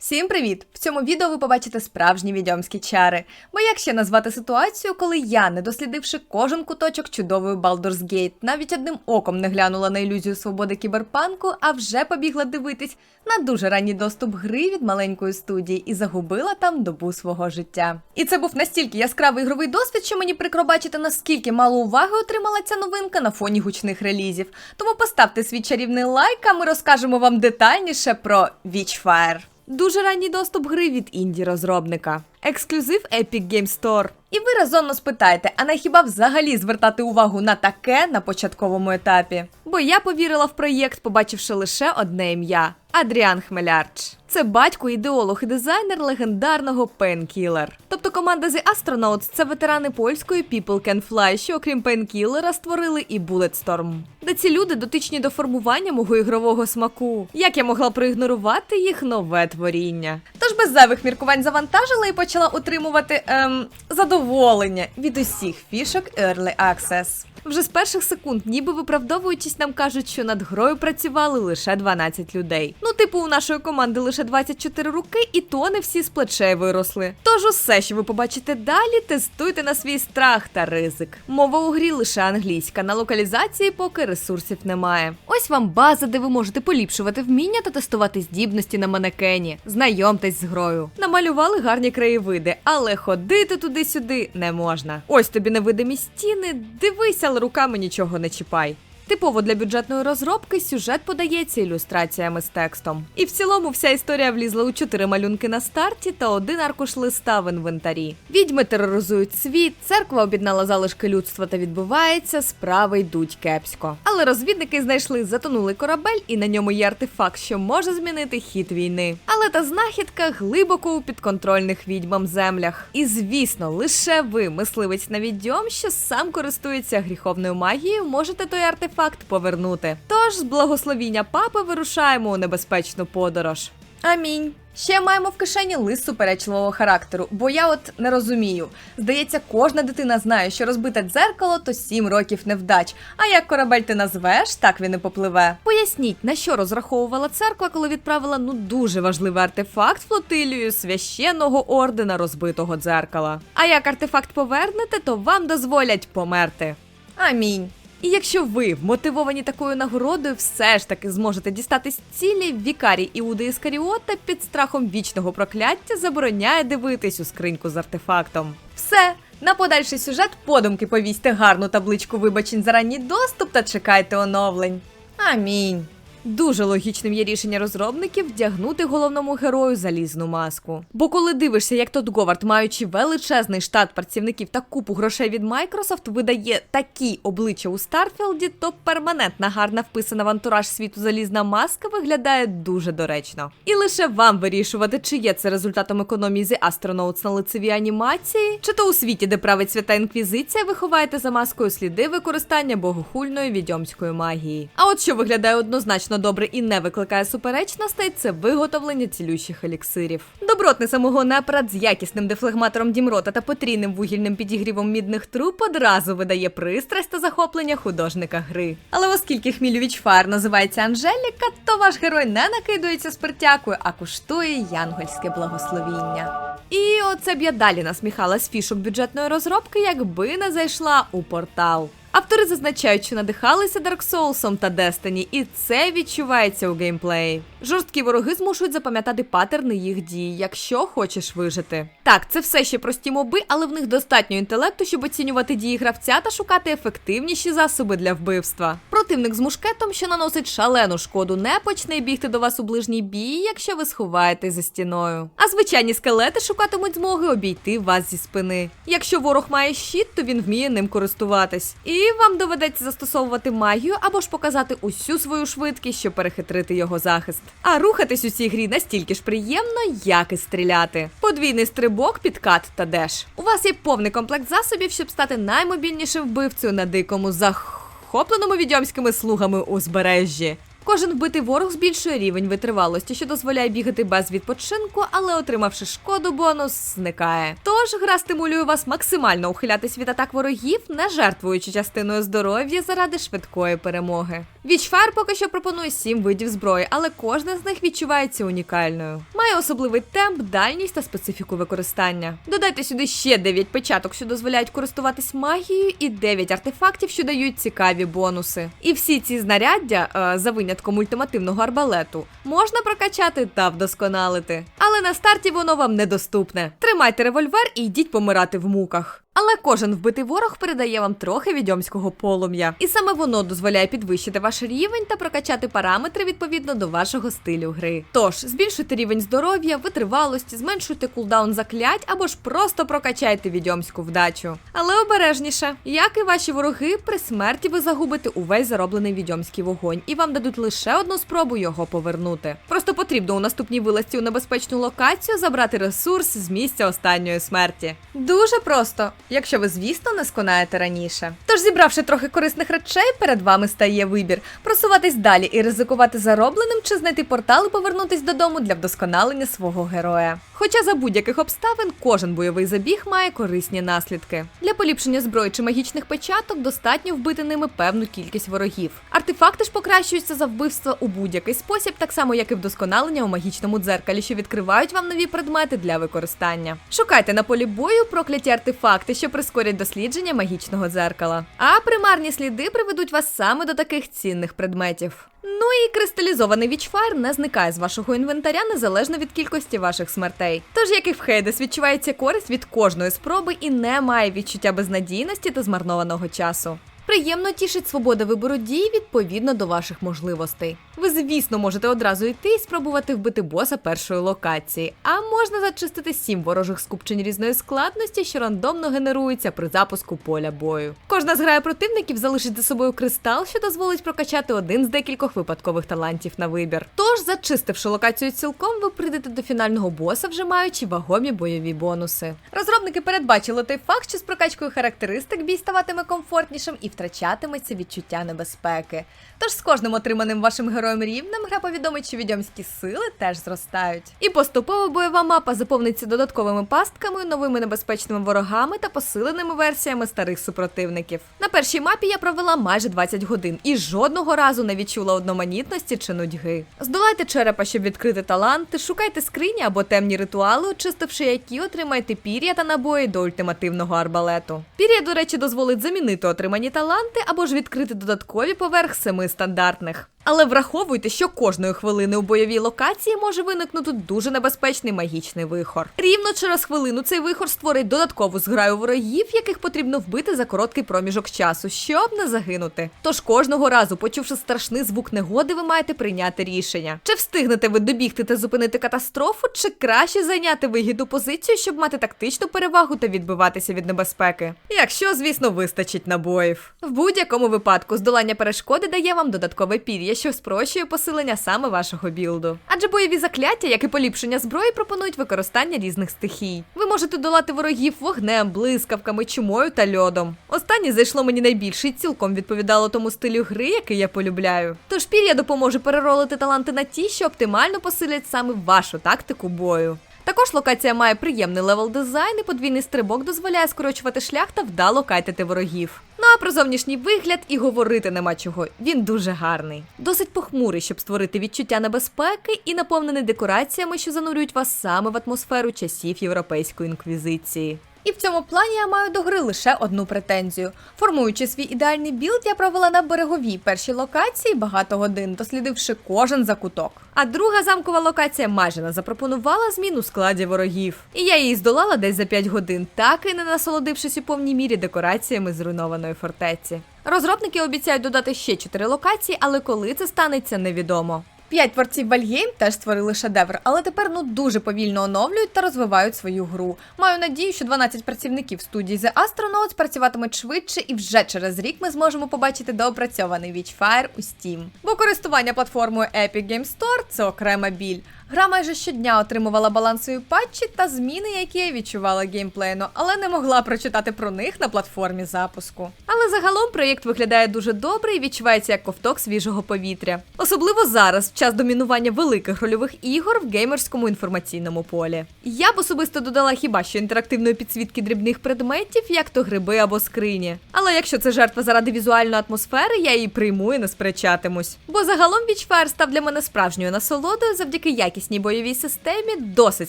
Всім привіт! В цьому відео ви побачите справжні відьомські чари. Бо як ще назвати ситуацію, коли я, не дослідивши кожен куточок чудової Baldur's Gate, навіть одним оком не глянула на ілюзію свободи кіберпанку, а вже побігла дивитись на дуже ранній доступ гри від маленької студії і загубила там добу свого життя. І це був настільки яскравий ігровий досвід, що мені прикро бачити, наскільки мало уваги отримала ця новинка на фоні гучних релізів. Тому поставте свій чарівний лайк, а ми розкажемо вам детальніше про Witchfire. Дуже ранній доступ гри від інді розробника. Ексклюзив Epic Game Store. І ви резонно спитаєте, а не хіба взагалі звертати увагу на таке на початковому етапі? Бо я повірила в проєкт, побачивши лише одне ім'я Адріан Хмелярч. Це батько, ідеолог і дизайнер легендарного Painkiller. Тобто команда The Astronauts – це ветерани польської People Can Fly, що окрім Painkiller створили і Bulletstorm. Де ці люди дотичні до формування мого ігрового смаку. Як я могла проігнорувати їх нове творіння? Тож без зайвих міркувань завантажила і почала отримувати ем, задоволення від усіх фішок Early Access. Вже з перших секунд, ніби виправдовуючись, нам кажуть, що над грою працювали лише 12 людей. Ну, типу, у нашої команди лише 24 руки, і то не всі з плечей виросли. Тож усе, що ви побачите далі, тестуйте на свій страх та ризик. Мова у грі лише англійська. На локалізації поки ресурсів немає. Ось вам база, де ви можете поліпшувати вміння та тестувати здібності на манекені. Знайомтесь з грою. Намалювали гарні краєвиди, але ходити туди-сюди не можна. Ось тобі невидимі стіни. Дивися, але руками нічого не чіпай. Типово для бюджетної розробки сюжет подається ілюстраціями з текстом. І в цілому вся історія влізла у чотири малюнки на старті та один аркуш листа в інвентарі. Відьми тероризують світ, церква об'єднала залишки людства та відбувається, справи йдуть кепсько. Але розвідники знайшли затонулий корабель, і на ньому є артефакт, що може змінити хід війни. Але та знахідка глибоко у підконтрольних відьмам землях. І звісно, лише ви, мисливець на відьом, що сам користується гріховною магією, можете той артефакт повернути. Тож з благословіння папи вирушаємо у небезпечну подорож. Амінь. Ще маємо в кишені лист суперечливого характеру, бо я от не розумію. Здається, кожна дитина знає, що розбите дзеркало то сім років невдач. А як корабель ти назвеш, так він і попливе. Поясніть, на що розраховувала церква, коли відправила ну дуже важливий артефакт флотилію священного ордена розбитого дзеркала. А як артефакт повернете, то вам дозволять померти. Амінь. І якщо ви вмотивовані такою нагородою, все ж таки зможете дістатись цілі, вікарій Іуди Іскаріота під страхом вічного прокляття забороняє дивитись у скриньку з артефактом. Все. На подальший сюжет подумки повісьте гарну табличку вибачень за ранній доступ та чекайте оновлень. Амінь. Дуже логічним є рішення розробників вдягнути головному герою залізну маску. Бо коли дивишся, як Тодд Говард, маючи величезний штат працівників та купу грошей від Microsoft, видає такі обличчя у Старфілді, то перманентна гарна вписана в антураж світу залізна маска виглядає дуже доречно. І лише вам вирішувати, чи є це результатом економії The Astronauts на лицевій анімації, чи то у світі, де править свята інквізиція, ви ховаєте за маскою сліди використання богохульної відьомської магії. А от що виглядає однозначно добре і не викликає суперечностей, це виготовлення цілющих еліксирів. Добротний самогонний апарат з якісним дефлегматором дімрота та потрійним вугільним підігрівом мідних труб одразу видає пристрасть та захоплення художника гри. Але оскільки Хмільович Фаєр називається Анжеліка, то ваш герой не накидується спиртякою, а куштує янгольське благословіння. І оце б я далі насміхалась фішок бюджетної розробки, якби не зайшла у портал. Автори зазначають, що надихалися Dark Souls та Destiny, і це відчувається у геймплеї. Жорсткі вороги змушують запам'ятати паттерни їх дій, якщо хочеш вижити. Так, це все ще прості моби, але в них достатньо інтелекту, щоб оцінювати дії гравця та шукати ефективніші засоби для вбивства. Противник з мушкетом, що наносить шалену шкоду, не почне бігти до вас у ближній бій, якщо ви сховаєтесь за стіною. А звичайні скелети шукатимуть змоги обійти вас зі спини. Якщо ворог має щит, то він вміє ним користуватись. І вам доведеться застосовувати магію або ж показати усю свою швидкість, щоб перехитрити його захист. А рухатись у цій грі настільки ж приємно, як і стріляти. Подвійний стрибок, підкат та деш. У вас є повний комплект засобів, щоб стати наймобільнішим вбивцею на дикому захопленому відьомськими слугами узбережжі. Кожен вбитий ворог збільшує рівень витривалості, що дозволяє бігати без відпочинку, але отримавши шкоду, бонус зникає. Тож гра стимулює вас максимально ухилятись від атак ворогів, не жертвуючи частиною здоров'я заради швидкої перемоги. Вічфар поки що пропонує сім видів зброї, але кожна з них відчувається унікальною. Має особливий темп, дальність та специфіку використання. Додайте сюди ще 9 печаток, що дозволяють користуватись магією, і 9 артефактів, що дають цікаві бонуси. І всі ці знаряддя, е, за винятком ультимативного арбалету, можна прокачати та вдосконалити. Але на старті воно вам недоступне. Тримайте револьвер і йдіть помирати в муках. Але кожен вбитий ворог передає вам трохи відьомського полум'я, і саме воно дозволяє підвищити ваш рівень та прокачати параметри відповідно до вашого стилю гри. Тож збільшуйте рівень здоров'я, витривалості, зменшуйте кулдаун заклять або ж просто прокачайте відьомську вдачу. Але обережніше, як і ваші вороги, при смерті ви загубите увесь зароблений відьомський вогонь, і вам дадуть лише одну спробу його повернути. Просто потрібно у наступній вилазці у небезпечну локацію забрати ресурс з місця останньої смерті. Дуже просто, якщо ви, звісно, не сконаєте раніше. Тож, зібравши трохи корисних речей, перед вами стає вибір: просуватись далі і ризикувати заробленим, чи знайти портал і повернутись додому для вдосконалення свого героя. Хоча за будь-яких обставин кожен бойовий забіг має корисні наслідки. Для поліпшення зброї чи магічних печаток достатньо вбити ними певну кількість ворогів. Артефакти ж покращуються за вбивство у будь-який спосіб, так само як і вдосконалення у магічному дзеркалі, що відкривають вам нові предмети для використання. Шукайте на полі бою прокляті артефакти, що прискорять дослідження магічного дзеркала. А примарні сліди приведуть вас саме до таких цінних предметів. Ну і кристалізований вічфайр не зникає з вашого інвентаря незалежно від кількості ваших смертей. Тож, як і в Хейдес, відчувається користь від кожної спроби і не має відчуття безнадійності та змарнованого часу. Приємно тішить свобода вибору дій відповідно до ваших можливостей. Ви, звісно, можете одразу йти і спробувати вбити боса першої локації, а можна зачистити сім ворожих скупчень різної складності, що рандомно генеруються при запуску поля бою. Кожна з грає противників залишить за собою кристал, що дозволить прокачати один з декількох випадкових талантів на вибір. Тож, зачистивши локацію цілком, ви прийдете до фінального боса, вже маючи вагомі бойові бонуси. Розробники передбачили той факт, що з прокачкою характеристик бій ставатиме комфортнішим і втрачатиметься відчуття небезпеки. Тож з кожним отриманим вашим героєм рівнем гра повідомить, що відьомські сили теж зростають. І поступово бойова мапа заповниться додатковими пастками, новими небезпечними ворогами та посиленими версіями старих супротивників. На першій мапі я провела майже 20 годин і жодного разу не відчула одноманітності чи нудьги. Здолайте черепа, щоб відкрити таланти, шукайте скрині або темні ритуали, очистивши які отримаєте пір'я та набої до ультимативного арбалету. Пір'я, до речі, дозволить замінити отримані таланти або ж відкрити додаткові поверх семи стандартних. Але враховуйте, що кожної хвилини у бойовій локації може виникнути дуже небезпечний магічний вихор. Рівно через хвилину цей вихор створить додаткову зграю ворогів, яких потрібно вбити за короткий проміжок часу, щоб не загинути. Тож кожного разу, почувши страшний звук негоди, ви маєте прийняти рішення: чи встигнете ви добігти та зупинити катастрофу, чи краще зайняти вигідну позицію, щоб мати тактичну перевагу та відбиватися від небезпеки. Якщо, звісно, вистачить набоїв. В будь-якому випадку здолання перешкоди дає вам додаткове пір'я, що спрощує посилення саме вашого білду. Адже бойові закляття, як і поліпшення зброї, пропонують використання різних стихій. Ви можете долати ворогів вогнем, блискавками, чумою та льодом. Останнє зайшло мені найбільше і цілком відповідало тому стилю гри, який я полюбляю. Тож пір'я допоможе переролити таланти на ті, що оптимально посилять саме вашу тактику бою. Також локація має приємний левел дизайн і подвійний стрибок дозволяє скорочувати шлях та вдало кайтити ворогів. Ну а про зовнішній вигляд і говорити нема чого. Він дуже гарний. Досить похмурий, щоб створити відчуття небезпеки, і наповнений декораціями, що занурюють вас саме в атмосферу часів європейської інквізиції. І в цьому плані я маю до гри лише одну претензію. Формуючи свій ідеальний білд, я провела на береговій першій локації багато годин, дослідивши кожен закуток. А друга замкова локація майже не запропонувала змін у складі ворогів. І я її здолала десь за 5 годин, так і не насолодившись у повній мірі декораціями зруйнованої фортеці. Розробники обіцяють додати ще 4 локації, але коли це станеться, невідомо. П'ять творців Valheim теж створили шедевр, але тепер ну дуже повільно оновлюють та розвивають свою гру. Маю надію, що 12 працівників студії The Astronauts працюватимуть швидше, і вже через рік ми зможемо побачити доопрацьований Witchfire у Steam. Бо користування платформою Epic Game Store – це окрема біль. Гра майже щодня отримувала балансові патчі та зміни, які я відчувала геймплейно, але не могла прочитати про них на платформі запуску. Але загалом проєкт виглядає дуже добре і відчувається як ковток свіжого повітря. Особливо зараз, в час домінування великих рольових ігор в геймерському інформаційному полі. Я б особисто додала хіба що інтерактивної підсвітки дрібних предметів, як то гриби або скрині. Але якщо це жертва заради візуальної атмосфери, я її прийму і не сперечатимусь. Бо загалом Witchfire став для мене справжньою насолодою завдяки якісній бойовій системі, досить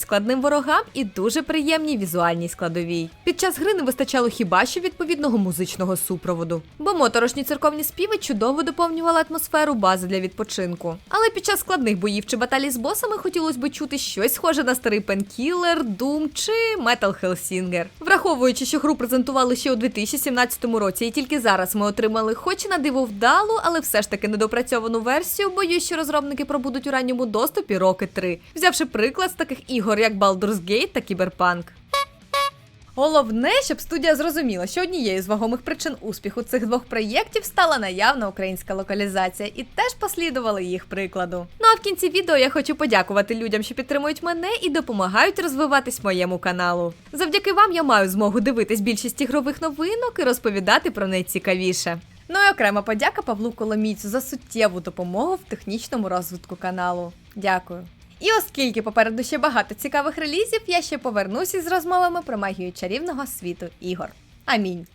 складним ворогам і дуже приємній візуальній складовій. Під час гри не вистачало хіба що відповідного музичного супроводу. Бо моторошні церковні співи чудово доповнювали атмосферу бази для відпочинку. Але під час складних боїв чи баталій з босами хотілося би чути щось схоже на старий Painkiller, Doom чи Metal Hellsinger. Враховуючи, що гру презентували ще у 2017 році, і тільки зараз ми отримали, хоч і на диво вдалу, але все ж таки недопрацьовану версію. Боюсь, що розробники пробудуть у ранньому доступі роки 3, взявши приклад з таких ігор, як Baldur's Gate та Cyberpunk. Головне, щоб студія зрозуміла, що однією з вагомих причин успіху цих двох проєктів стала наявна українська локалізація, і теж послідували їх прикладу. Ну а в кінці відео я хочу подякувати людям, що підтримують мене і допомагають розвиватись моєму каналу. Завдяки вам я маю змогу дивитись більшість ігрових новинок і розповідати про найцікавіше. Ну і окрема подяка Павлу Коломійцю за суттєву допомогу в технічному розвитку каналу. Дякую. І оскільки попереду ще багато цікавих релізів, я ще повернусь із розмовами про магію чарівного світу ігор. Амінь.